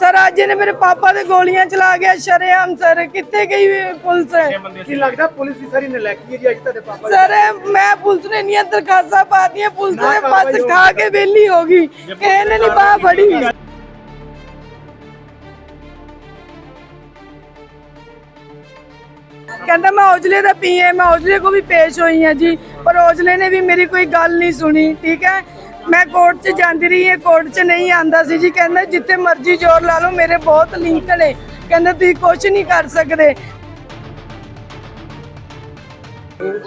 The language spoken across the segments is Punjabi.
ਸਰ ਅੱਜ ਇਹਨੇ ਮੇਰੇ ਪਾਪਾ ਦੇ ਗੋਲੀਆਂ ਚਲਾ ਗਿਆ ਸ਼ਰੇਆਮ ਸਰ। ਕਿੱਥੇ ਗਈ ਪੁਲਿਸ? ਕੀ ਲੱਗਦਾ ਪੁਲਿਸ ਦੀ ਸਾਰੀ ਨਲਾਇਕੀ ਹੈ ਜੀ ਅੱਜ ਤੁਹਾਡੇ ਪਾਪਾ? ਸਰ ਮੈਂ ਪੁਲਿਸ ਨੇ ਇੰਨੀਆਂ ਦਰਖਾਸਤਾਂ ਪਾਤੀਆਂ ਪੁਲਿਸ ਨਾ ਨੇ ਬਸ। ਖਾ ਕੇ ਵਿਹਲੀ ਹੋ ਗਈ। ਕਿਸੇ ਨੇ ਨਹੀਂ ਬਾਹ ਫੜੀ। ਕਹਿੰਦਾ ਮੈਂ ਔਜਲੇ ਦਾ ਪੀਏ ਮੈਂ ਔਜਲੇ ਕੋ ਵੀ ਪੇਸ਼ ਹੋਈ ਹਾਂ ਜੀ ਪਰ ਔਜਲੇ ਨੇ ਵੀ ਮੇਰੀ ਕੋਈ ਗੱਲ ਨਹੀਂ ਸੁਣੀ ਠੀਕ ਹੈ? ਮੈਂ ਕੋਰਟ 'ਚ ਜਾਂਦੀ ਰਹੀ ਹਾਂ ਕੋਰਟ 'ਚ ਨਹੀਂ ਆਂਦਾ ਸੀ ਜੀ। ਕਹਿੰਦਾ ਜਿੱਥੇ ਮਰਜ਼ੀ ਜ਼ੋਰ ਲਾ ਲਓ, ਮੇਰੇ ਬਹੁਤ ਲਿੰਕ ਨੇ। ਕਹਿੰਦਾ ਤੁਸੀਂ ਕੁਝ ਨਹੀਂ ਕਰ ਸਕਦੇ।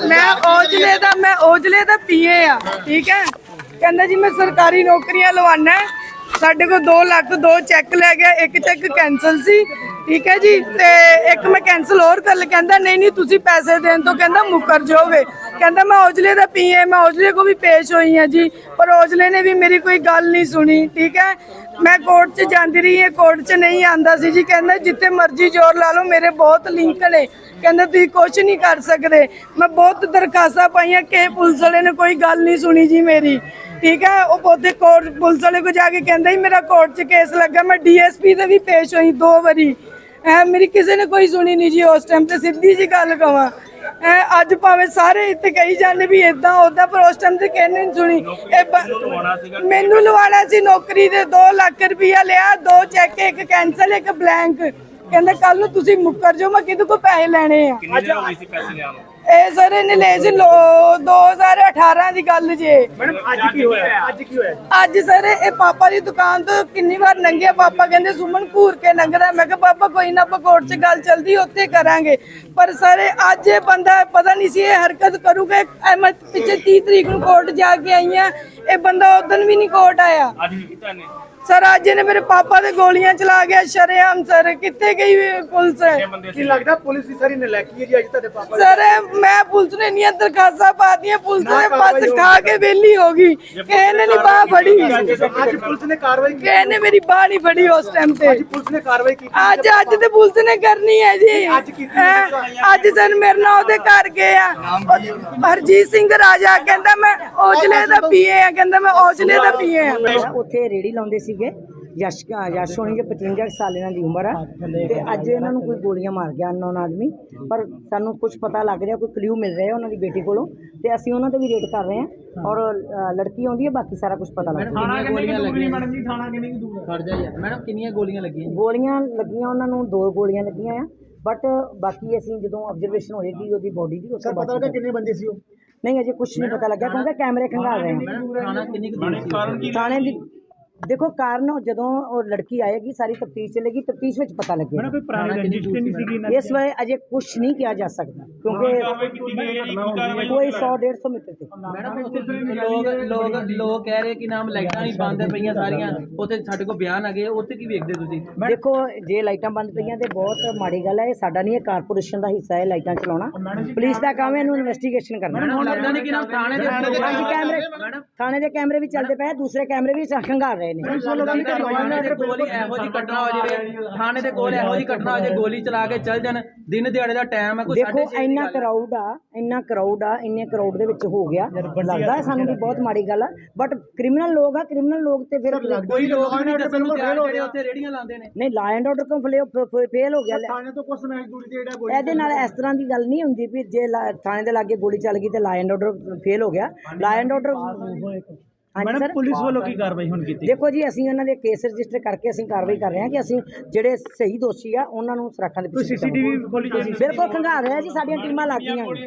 ਮੈਂ ਔਜਲੇ ਦਾ, ਮੈਂ ਔਜਲੇ ਦਾ ਪੀਏ ਆ, ਠੀਕ ਹੈ? ਕਹਿੰਦਾ ਜੀ, ਮੈਂ ਸਰਕਾਰੀ ਨੌਕਰੀਆਂ ਲਵਾਣਾ ਸਾਡੇ ਕੋਲ 2 ਲੱਖ ਦੋ ਚੈੱਕ ਲੈ ਗਿਆ, ਇੱਕ ਚੈੱਕ ਕੈਨਸਲ ਸੀ, ਠੀਕ ਹੈ ਜੀ? ਤੇ ਇੱਕ ਮੈਂ ਕੈਨਸਲ ਹੋਰ ਕਰ ਕਹਿੰਦਾ, ਨਹੀਂ ਨਹੀਂ, ਤੁਸੀਂ ਪੈਸੇ ਦੇਣ ਤੋਂ ਕਹਿੰਦਾ ਮੁਕਰ ਜਾਓਗੇ। ਕਹਿੰਦਾ ਮੈਂ ਔਜਲੇ ਦਾ ਪੀਏ ਮੈਂ ਔਜਲੇ ਕੋ ਵੀ ਪੇਸ਼ ਹੋਈ ਹਾਂ ਜੀ, ਪਰ ਔਜਲੇ ਨੇ ਵੀ ਮੇਰੀ ਕੋਈ ਗੱਲ ਨਹੀਂ ਸੁਣੀ, ਠੀਕ ਹੈ ਮੈਂ ਕੋਰਟ 'ਚ ਜਾਂਦੀ ਰਹੀ ਹਾਂ ਕੋਰਟ 'ਚ ਨਹੀਂ ਆਂਦਾ ਸੀ ਜੀ, ਕਹਿੰਦਾ ਜਿੱਥੇ ਮਰਜ਼ੀ ਜ਼ੋਰ ਲਾ ਲਓ, ਮੇਰੇ ਬਹੁਤ ਲਿੰਕ ਨੇ। ਕਹਿੰਦਾ ਤੁਸੀਂ ਕੁਝ ਨਹੀਂ ਕਰ ਸਕਦੇ, ਮੈਂ ਬਹੁਤ ਦਰਖਾਸਤਾਂ ਪਾਈਆਂ, ਕਿ ਪੁਲਿਸ ਵਾਲੇ ਨੇ ਕੋਈ ਗੱਲ ਨਹੀਂ ਸੁਣੀ ਜੀ ਮੇਰੀ, ਠੀਕ ਹੈ ਉਹ ਪੋਤੇ ਕੋਰਟ ਪੁਲਿਸ ਵਾਲੇ ਕੋ ਜਾ ਕੇ ਕਹਿੰਦਾ ਹੀ ਮੇਰਾ ਕੋਰਟ 'ਚ ਕੇਸ ਲੱਗਾ, ਮੈਂ ਡੀਐਸਪੀ ਦੇ ਵੀ ਪੇਸ਼ ਹੋਈ ਦੋ ਵਾਰੀ। ਐ, ਮੇਰੀ ਕਿਸੇ ਨੇ ਕੋਈ ਸੁਣੀ ਨਹੀਂ ਜੀ, ਉਸ ਟਾਈਮ ਤੇ ਸਿੱਧੀ ਜੀ ਗੱਲ ਕਵਾਂ। ਅੱਜ ਭਾਵੇਂ ਸਾਰੇ ਇੱਥੇ ਕਹੀ ਜਾਂਦੇ ਵੀ ਇਦਾਂ ਉਦਾਂ ਪਰ ਉਸ ਟਾਈਮ ਤੇ ਕਹਿੰਦੇ ਨਹੀਂ ਸੁਣੀ। ਇਹ ਬ- ਮੈਨੂੰ ਲਵਾਣਾ ਸੀ ਨੌਕਰੀ ਦੇ 2 ਲੱਖ ਰੁਪਇਆ ਲਿਆ ਦੋ ਚੈੱਕ ਇੱਕ ਕੈਨਸਲ ਇੱਕ ਬਲੈਂਕ ਕਹਿੰਦਾ ਕੱਲ ਨੂੰ ਤੁਸੀਂ ਮੁੱਕਰ ਜਾਓ ਮੈਂ ਕਿਹਦੇ ਕੋ ਪੈਸੇ ਲੈਣੇ ਆ? ਕਿੰਨੀ ਦੇਰ ਹੋ ਗਈ ਸੀ ਪੈਸੇ ਲਿਆ ਨੂੰ? ਇਹ ਸਰ ਇਹਨੇ ਸੀ ਲੋ- 2018 ਦੀ ਗੱਲ ਜੇ। ਮੈਡਮ ਅੱਜ ਕੀ ਹੋਇਆ? ਅੱਜ ਕੀ ਹੋਇਆ? ਅੱਜ ਸਰ ਇਹ ਪਾਪਾ ਦੀ ਦੁਕਾਨ ਤੋਂ ਕਿੰਨੀ ਵਾਰ ਲੰਘਿਆ ਪਾਪਾ ਕਹਿੰਦੇ ਸੁਮਨ ਘੂਰ ਕੇ ਲੰਘਦਾ ਮੈਂ ਕਿਹਾ ਪਾਪਾ ਕੋਈ ਨਾ ਆਪਾਂ ਕੋਰਟ 'ਚ ਗੱਲ ਚੱਲਦੀ ਉੱਥੇ ਕਰਾਂਗੇ। ਪਰ ਸਰ ਇਹ ਅੱਜ ਇਹ ਬੰਦਾ ਪਤਾ ਨਹੀਂ ਸੀ ਇਹ ਹਰਕਤ ਕਰੂਗਾ। ਮੈਂ ਪਿੱਛੇ 30 ਤਰੀਕ ਨੂੰ ਕੋਰਟ ਜਾ ਕੇ ਆਈ ਆ ਇਹ ਬੰਦਾ ਉਦੋਂ ਵੀ ਨਹੀਂ ਕੋਰਟ ਆਇਆ। ਅੱਜ ਵੀ ਕੀਤਾ ਨੇ ਸਰ ਅੱਜ ਇਹਨੇ ਮੇਰੇ ਪਾਪਾ ਦੇ ਗੋਲੀਆਂ ਚਲਾ ਗਿਆ ਸ਼ਰੇਆਮ ਸਰ। ਕਿੱਥੇ ਗਈ ਪੁਲਿਸ? ਕੀ ਲੱਗਦਾ ਪੁਲਿਸ ਦੀ ਸਾਰੀ ਨਲਾਇਕੀ ਹੈ ਜੀ ਅੱਜ ਤੁਹਾਡੇ ਪਾਪਾ? ਸਰ ਮੈਂ ਪੁਲਿਸ ਨੇ ਇੰਨੀਆਂ ਦਰਖਾਸਤਾਂ ਪਾਤੀਆਂ ਪੁਲਿਸ ਨਾ ਬਸ ਖਾ ਕੇ ਵਿਹਲੀ ਹੋ ਗਈ। ਕਿਸੇ ਨੇ ਨਹੀਂ ਬਾਹ ਫੜੀ। ਅੱਜ ਪੁਲਿਸ ਨੇ ਕਾਰਵਾਈ ਕੀਤੀ। ਕਿਸੇ ਨੇ ਮੇਰੀ ਬਾਹ ਨਹੀਂ ਫੜੀ ਉਸ ਟਾਈਮ ਤੇ। ਅੱਜ ਪੁਲਿਸ ਨੇ ਕਾਰਵਾਈ ਕੀਤੀ ਅੱਜ ਅੱਜ ਤੇ ਪੁਲਿਸ ਨੇ ਕਰਨੀ ਹੈ ਜੀ। ਅੱਜ ਕੀਤੀ ਹੈਂ? ਅੱਜ ਸਰ ਮੇਰੇ ਨਾਲ ਉਹਦੇ ਘਰ ਗਏ ਆ। ਹਰਜੀਤ ਸਿੰਘ ਰਾਜਾ ਕਹਿੰਦਾ ਮੈਂ ਔਜਲੇ ਦਾ ਪੀਏ ਆ ਕਹਿੰਦਾ ਮੈਂ ਔਜਲੇ ਦਾ ਪੀਏ ਆ। ਉੱਥੇ ਰੇੜੀ ਲਾਉਂਦੇ ਸੀਗੇ। ਯਸ਼ ਯਸ਼ ਹੋਣੀ ਜੇ 55 ਕੁ ਸਾਲ ਇਹਨਾਂ ਦੀ ਉਮਰ ਆ। ਤੇ ਅੱਜ ਇਹਨਾਂ ਨੂੰ ਕੋਈ ਗੋਲੀਆਂ ਮਾਰ ਗਿਆ ਅਨਨੋਨ ਆਦਮੀ। ਪਰ ਸਾਨੂੰ ਕੁਝ ਪਤਾ ਲੱਗ ਰਿਹਾ ਕੋਈ ਕਲੂ ਮਿਲ ਰਿਹਾ ਉਹਨਾਂ ਦੀ ਬੇਟੀ ਕੋਲੋਂ। ਤੇ ਅਸੀਂ ਉਹਨਾਂ ਤੇ ਵੀ ਰੇਡ ਕਰ ਰਹੇ ਹਾਂ ਔਰ ਲੜਕੀ ਆਉਂਦੀ ਹੈ ਬਾਕੀ ਸਾਰਾ ਕੁਝ ਪਤਾ ਲੱਗ ਰਿਹਾ। ਗੋਲੀਆਂ ਲੱਗੀਆਂ। ਮੈਡਮ ਜੀ? ਥਾਣਾ ਕਿੰਨੀ ਕੁ ਦੂਰ ਖੜ ਜਾ ਯਾਰ। ਮੈਡਮ ਕਿੰਨੀਆਂ ਗੋਲੀਆਂ ਲੱਗੀਆਂ? ਗੋਲੀਆਂ ਲੱਗੀਆਂ ਉਹਨਾਂ ਨੂੰ ਦੋ ਗੋਲੀਆਂ ਲੱਗੀਆਂ ਆ। ਬਟ ਬਾਕੀ ਅਸੀਂ ਜਦੋਂ ਆਬਜ਼ਰਵੇਸ਼ਨ ਹੋਏਗੀ ਉਹਦੀ ਬੋਡੀ ਦੀ ਉਸ ਤੋਂ ਬਾਅਦ ਪਤਾ ਕਿੰਨੇ ਬੰਦੇ ਸੀ ਉਹ? ਨਹੀਂ ਅਜੇ ਕੁਝ ਨਹੀਂ ਪਤਾ ਲੱਗਾ ਕਿਉਂਕਿ ਕੈਮਰੇ ਖੰਗਾਲ ਰਹੇ ਹਾਂ। ਥਾਣਾ ਕਿੰਨੀ ਕੁ ਦੂਰ ਸੀ? ਥਾਣੇ ਦੀ ਦੇਖੋ ਕਾਰਨ ਜਦੋਂ ਉਹ ਲੜਕੀ ਆਏਗੀ ਸਾਰੀ ਤਫਤੀਸ਼ ਚੱਲੇਗੀ ਤਫਤੀਸ਼ ਵਿੱਚ ਪਤਾ ਲੱਗੇਗਾ। ਕੋਈ ਪੁਰਾਣੀ ਰੰਜਿਸ਼ ਨਹੀਂ ਸੀਗੀ ਇਸ ਵੇਲੇ ਅਜੇ ਕੁਝ ਨਹੀਂ ਕਿਹਾ ਜਾ ਸਕਦਾ ਕਿਉਂਕਿ ਕੋਈ 100 150 ਮੀਟਰ ਤੇ। ਮੈਡਮ ਲੋਕ ਲੋਕ ਲੋਕ ਕਹਿ ਰਹੇ ਕਿ ਨਾਮ ਲਾਈਟਾਂ ਨਹੀਂ ਬੰਦ ਪਈਆਂ ਸਾਰੀਆਂ ਉੱਥੇ ਸਾਡੇ ਕੋਲ ਬਿਆਨ ਆ ਗਏ ਉੱਥੇ ਕੀ ਵੇਖਦੇ ਤੁਸੀਂ? ਦੇਖੋ ਜੇ ਲਾਈਟਾਂ ਬੰਦ ਪਈਆਂ ਤੇ ਬਹੁਤ ਮਾੜੀ ਗੱਲ ਹੈ ਇਹ ਸਾਡਾ ਨਹੀਂ ਇਹ ਕਾਰਪੋਰੇਸ਼ਨ ਦਾ ਹਿੱਸਾ ਹੈ ਲਾਈਟਾਂ ਚਲਾਉਣਾ। ਪੁਲਿਸ ਦਾ ਕੰਮ ਹੈ ਇਹਨੂੰ ਇਨਵੈਸਟੀਗੇਸ਼ਨ ਕਰਨਾ। ਹੁਣ ਲੱਗਦਾ ਨਹੀਂ ਕਿ ਨਾਮ? ਥਾਣੇ ਦੇ ਹਾਂਜੀ ਕੈਮਰੇ ਥਾਣੇ ਦੇ ਕੈਮਰੇ ਵੀ ਚੱਲਦੇ ਪਏ ਦੂਸਰੇ ਕੈਮਰੇ ਵੀ ਖੰਗਾਲ ਰਹੇ। ਨੇ। ਥਾਣੇ ਦੇ ਕੋਲ ਹੀ ਇਹੋ ਜੀ ਘਟਨਾ ਹੋ ਜਾਵੇ ਥਾਣੇ ਦੇ ਕੋਲ ਇਹੋ ਜੀ ਘਟਨਾ ਹੋ ਜਾਵੇ ਗੋਲੀ ਚਲਾ ਕੇ ਚੱਲ ਜਾਣ ਦਿਨ ਦਿਹਾੜੇ ਦਾ ਟਾਈਮ ਹੈ ਕੋਈ ਦੇਖੋ ਇੰਨਾ ਕਰਾਊਡ ਆ। ਇੰਨਾ ਕਰਾਊਡ ਆ ਇੰਨੇ ਕਰਾਊਡ ਦੇ ਵਿੱਚ ਹੋ ਗਿਆ। ਲੱਗਦਾ ਹੈ ਸਾਨੂੰ ਵੀ ਬਹੁਤ ਮਾੜੀ ਗੱਲ ਆ ਬਟ ਕ੍ਰਿਮੀਨਲ ਲੋਕ ਆ ਕ੍ਰਿਮੀਨਲ ਲੋਕ ਤੇ ਫਿਰ ਕੋਈ ਲੋਕ ਨਹੀਂ ਦੱਸਣ ਨੂੰ ਤਿਆਰ ਜਿਹੜੇ ਉੱਥੇ ਰੇੜੀਆਂ ਲਾਉਂਦੇ ਨੇ। ਨਹੀਂ ਲਾ ਐਂਡ ਆਰਡਰ ਕੰਫਲੇ ਫੇਲ ਹੋ ਗਿਆ। ਥਾਣੇ ਤੋਂ ਕੁਝ ਸਮੈਚ ਦੂਰੀ ਤੇ ਜਿਹੜਾ ਇਹਦੇ ਨਾਲ ਇਸ ਤਰ੍ਹਾਂ ਦੀ ਗੱਲ ਨਹੀਂ ਹੁੰਦੀ ਵੀ ਜੇ ਥਾਣੇ ਦੇ ਲਾਗੇ ਗੋਲੀ ਚੱਲ ਗਈ ਤੇ ਲਾ ਐਂਡ ਆਰਡਰ ਫੇਲ ਹੋ ਗਿਆ। ਲਾ ਐਂਡ ਆਰਡਰ ਹਾਂਜੀ ਸਰ। ਪੁਲਿਸ ਵੱਲੋਂ ਕੀ ਕਾਰਵਾਈ ਹੁਣ ਕੀਤੀ? ਦੇਖੋ ਜੀ ਅਸੀਂ ਉਹਨਾਂ ਦੇ ਕੇਸ ਰਜਿਸਟਰ ਕਰਕੇ ਅਸੀਂ ਕਾਰਵਾਈ ਕਰ ਰਹੇ ਹਾਂ ਕਿ ਅਸੀਂ ਜਿਹੜੇ ਸਹੀ ਦੋਸ਼ੀ ਆ ਉਹਨਾਂ ਨੂੰ ਸੁਰੱਖਿਆ ਦੇ ਪਿੱਛੇ ਸੀਸੀਟੀਵੀ ਖੋਲੀ ਤੁਸੀਂ ਬਿਲਕੁਲ ਖੰਗਾਰ ਰਿਹਾ ਜੀ ਸਾਡੀਆਂ ਟੀਮਾਂ ਲੱਗ ਗਈਆਂ